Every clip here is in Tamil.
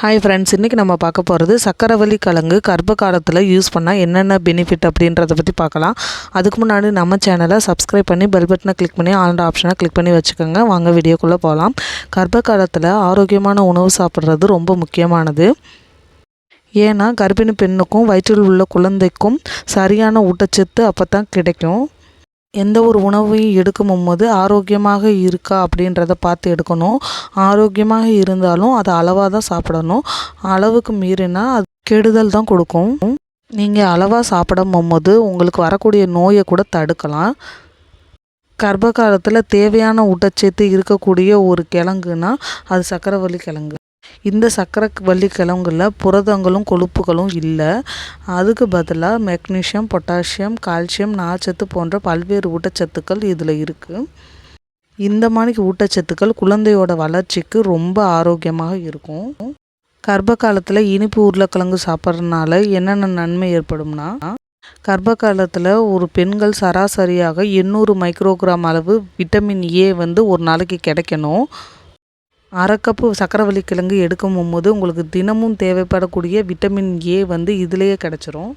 ஹாய் ஃப்ரெண்ட்ஸ் இன்றைக்கி நம்ம பார்க்க போகிறது சக்கரவள்ளி கிழங்கு கர்ப்ப காலத்தில் யூஸ் பண்ணால் என்னென்ன பெனிஃபிட் அப்படின்றத பற்றி பார்க்கலாம். அதுக்கு முன்னாடி நம்ம சேனலை சப்ஸ்கிரைப் பண்ணி பெல் பட்டனை கிளிக் பண்ணி ஆல்ரெண்ட் ஆப்ஷனை கிளிக் பண்ணி வச்சுக்கோங்க. வாங்க வீடியோக்குள்ளே போகலாம் கர்ப்ப காலத்தில் ஆரோக்கியமான உணவு சாப்பிட்றது ரொம்ப முக்கியமானது. ஏன்னா கர்ப்பிணி பெண்ணுக்கும் வயிற்றில் உள்ள குழந்தைக்கும் சரியான ஊட்டச்சத்து அப்போ தான் கிடைக்கும். எந்த ஒரு உணவையும் எடுக்கும் போது ஆரோக்கியமாக இருக்கா அப்படின்றத பார்த்து எடுக்கணும். ஆரோக்கியமாக இருந்தாலும் அதை அளவாக தான் சாப்பிடணும். அளவுக்கு மீறினா அது கெடுதல் தான் கொடுக்கும். நீங்கள் அளவாக சாப்பிடும் போது உங்களுக்கு வரக்கூடிய நோயை கூட தடுக்கலாம். கர்ப்ப காலத்தில் தேவையான ஊட்டச்சத்து இருக்கக்கூடிய ஒரு கிழங்குனா அது சக்கரவள்ளி கிழங்கு. இந்த சக்கரை வள்ளி கிழங்குல புரதங்களும் கொழுப்புகளும் இல்லை. அதுக்கு பதிலாக மெக்னீஷியம் பொட்டாசியம் கால்சியம் நார்ச்சத்து போன்ற பல்வேறு ஊட்டச்சத்துக்கள் இதில் இருக்குது இந்த மாதிரி ஊட்டச்சத்துக்கள் குழந்தையோட வளர்ச்சிக்கு ரொம்ப ஆரோக்கியமாக இருக்கும். கர்ப்ப காலத்தில் இனிப்பு உருளைக்கிழங்கு சாப்பிட்றதுனால என்னென்ன நன்மை ஏற்படும்னா கர்ப்ப காலத்தில் ஒரு பெண்கள் சராசரியாக எண்ணூறு மைக்ரோகிராம் அளவு விட்டமின் ஏ வந்து ஒரு நாளைக்கு கிடைக்கணும். அரை கப்பு சக்கரவள்ளி கிழங்கு எடுக்கும் போது உங்களுக்கு தினமும் தேவைப்படக்கூடிய விட்டமின் ஏ வந்து இதுலேயே கிடச்சிரும்.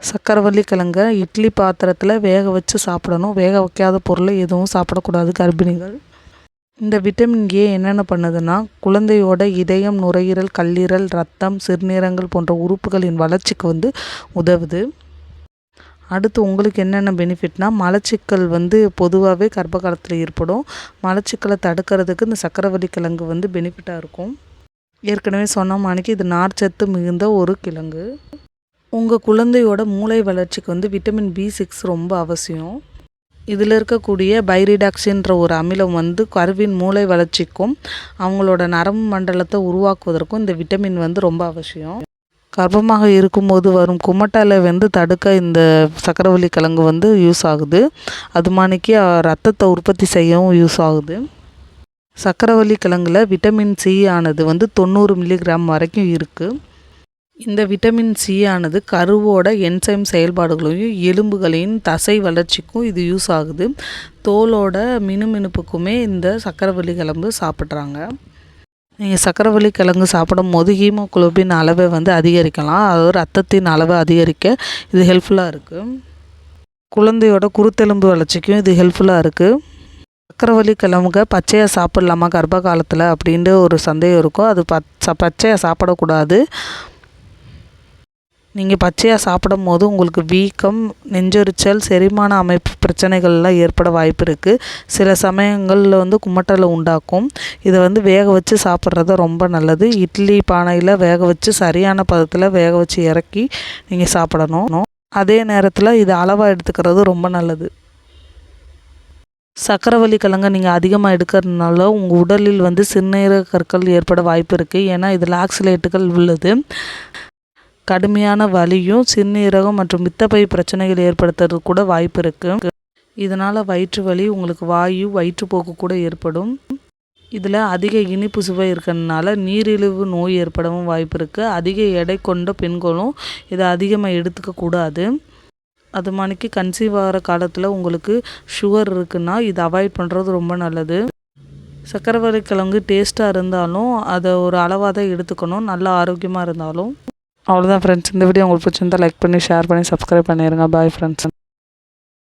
சக்கரவள்ளி கிழங்கை இட்லி பாத்திரத்தில் வேக வச்சு சாப்பிடணும். வேக வைக்காத பொருளை எதுவும் சாப்பிடக்கூடாது கர்ப்பிணிகள். இந்த விட்டமின் ஏ என்னென்ன பண்ணுதுன்னா குழந்தையோட இதயம் நுரையீரல் கல்லீரல் ரத்தம் சிறுநீரங்கள் போன்ற உறுப்புகளின் வளர்ச்சிக்கு வந்து உதவுது. அடுத்து உங்களுக்கு என்னென்ன பெனிஃபிட்னால் மலச்சிக்கல் வந்து பொதுவாகவே கர்ப்ப காலத்தில் ஏற்படும். மலச்சிக்கலை தடுக்கிறதுக்கு இந்த சக்கரவள்ளி கிழங்கு வந்து பெனிஃபிட்டாக இருக்கும். ஏற்கனவே சொன்ன மாணிக்கு இது நார்ச்சத்து மிகுந்த ஒரு கிழங்கு. உங்கள் குழந்தையோட மூளை வளர்ச்சிக்கு வந்து விட்டமின் பி சிக்ஸ் ரொம்ப அவசியம். இதில் இருக்கக்கூடிய பைரிடாக்சின்ற ஒரு அமிலம் வந்து கருவின் மூளை வளர்ச்சிக்கும் அவங்களோட நரம்பு மண்டலத்தை உருவாக்குவதற்கும் இந்த விட்டமின் வந்து ரொம்ப அவசியம். கர்ப்பமாக இருக்கும்போது வரும் குமட்டலை வந்து தடுக்க இந்த சக்கரவள்ளி கிழங்கு வந்து யூஸ் ஆகுது. அது மாணிக்கு ரத்தத்தை உற்பத்தி செய்யவும் யூஸ் ஆகுது. சக்கரவள்ளி கிழங்குல விட்டமின் சி ஆனது வந்து தொண்ணூறு மில்லிகிராம் வரைக்கும் இருக்குது இந்த விட்டமின் சி ஆனது கருவோட என்சைம் செயல்பாடுகளையும் எலும்புகளின் தசை வளர்ச்சிக்கும் இது யூஸ் ஆகுது. தோலோட மினுமினுப்புக்குமே இந்த சக்கரவள்ளி கிழம்பு சாப்பிட்றாங்க. நீங்கள் சக்கரவள்ளி கிழங்கு சாப்பிடும் போது ஹீமோகுளோபின் அளவை வந்து அதிகரிக்கலாம். அதாவது ரத்தத்தின் அளவை அதிகரிக்க இது ஹெல்ப்ஃபுல்லாக இருக்குது குழந்தையோட குருத்தெலும்பு வளர்ச்சிக்கும் இது ஹெல்ப்ஃபுல்லாக இருக்குது சக்கரவள்ளி கிழமுக பச்சையாக சாப்பிட்லாமா கர்ப்ப காலத்தில் அப்படின்ற ஒரு சந்தேகம் இருக்கும். அது பச்சை பச்சையாக சாப்பிடக்கூடாது. நீங்கள் பச்சையாக சாப்பிடும் போது உங்களுக்கு வீக்கம் நெஞ்செரிச்சல் செரிமான அமைப்பு பிரச்சனைகள்லாம் ஏற்பட வாய்ப்பு இருக்குது சில சமயங்களில் வந்து குமட்டலை உண்டாக்கும். இதை வந்து வேக வச்சு சாப்பிட்றது ரொம்ப நல்லது. இட்லி பானையில் வேக வச்சு சரியான பதத்தில் வேக வச்சு இறக்கி நீங்கள் சாப்பிடணும். அதே நேரத்தில் இது அளவாக எடுத்துக்கிறது ரொம்ப நல்லது. சக்கரவள்ளி கிழங்கு நீங்கள் அதிகமாக எடுக்கிறதுனால உங்கள் உடலில் வந்து சிறுநீரக கற்கள் ஏற்பட வாய்ப்பு இருக்குது ஏன்னா இதில் ஆக்சிலேட்டுகள் உள்ளது. கடுமையான வலியும் சிறுநீரகம் மற்றும் மித்தப்பை பிரச்சனைகள் ஏற்படுத்துறதுக்கு கூட வாய்ப்பு இருக்குது இதனால் வயிற்று வலி உங்களுக்கு வாயு வயிற்றுப்போக்கு கூட ஏற்படும். இதில் அதிக இனிப்பு சுவை இருக்கிறதுனால நீரிழிவு நோய் ஏற்படவும் வாய்ப்பு இருக்குது அதிக எடை கொண்ட பெண்களும் இதை அதிகமாக எடுத்துக்கக்கூடாது அது மாதிரிக்கு கன்சீவ் ஆகிற காலத்தில் உங்களுக்கு சுகர் இருக்குன்னா இதை அவாய்ட் பண்ணுறது ரொம்ப நல்லது. சக்கரவள்ளி கிழங்கு டேஸ்ட்டாக இருந்தாலும் அதை ஒரு அளவாக தான் எடுத்துக்கணும். நல்லா ஆரோக்கியமாக இருந்தாலும். அவ்வளோதான் ஃப்ரெண்ட்ஸ் இந்த வீடியோ உங்களுக்கு பிடிச்சிருந்தா லைக் பண்ணி ஷேர் பண்ணி சப்ஸ்கிரைப் பண்ணிடுங்க பாய் ஃப்ரெண்ட்ஸ்